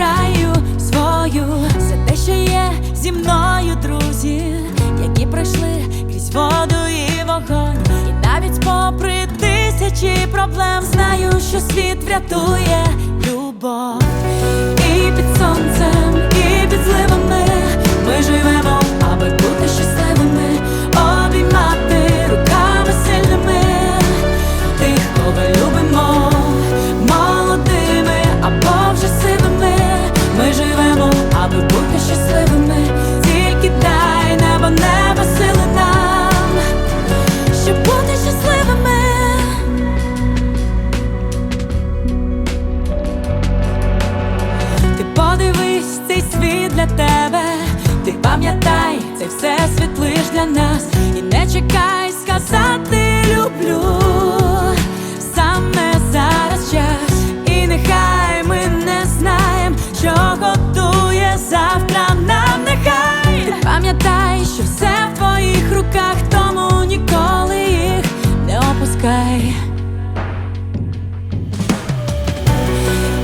обираю свою, за те, що є зі мною друзі, які пройшли крізь воду і вогонь, і навіть попри тисячі проблем знаю, що світ врятує для нас, і не чекай сказати люблю. Саме зараз час, і нехай ми не знаємо, що готує завтра нам нехай. Ти пам'ятай, що все в твоїх руках, тому ніколи їх не опускай.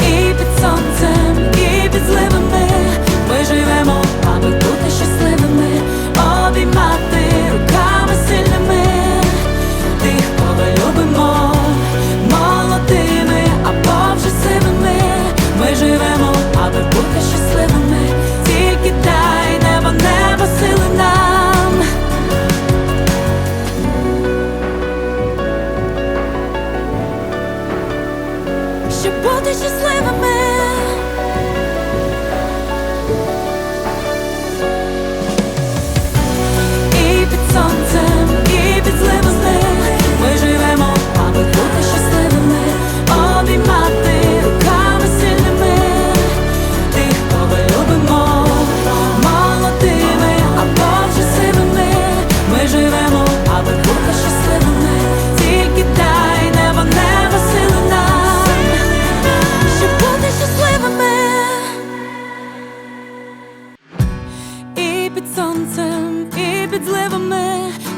І під сонцем, Щоб бути щасливими.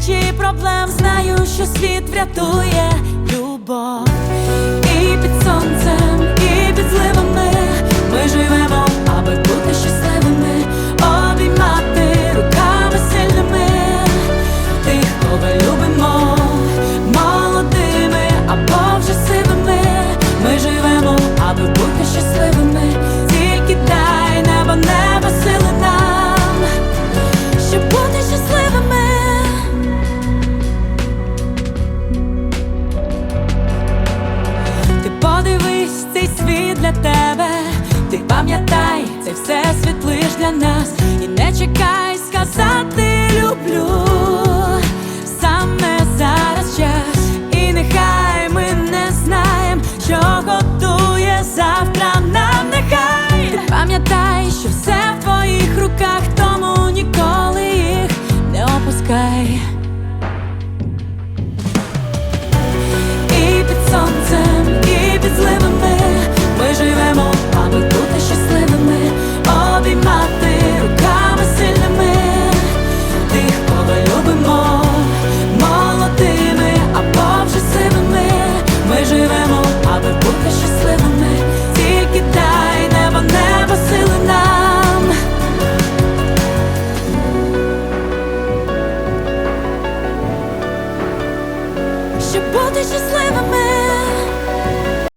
тисячі проблем знаю, що світ врятує любов. Нас,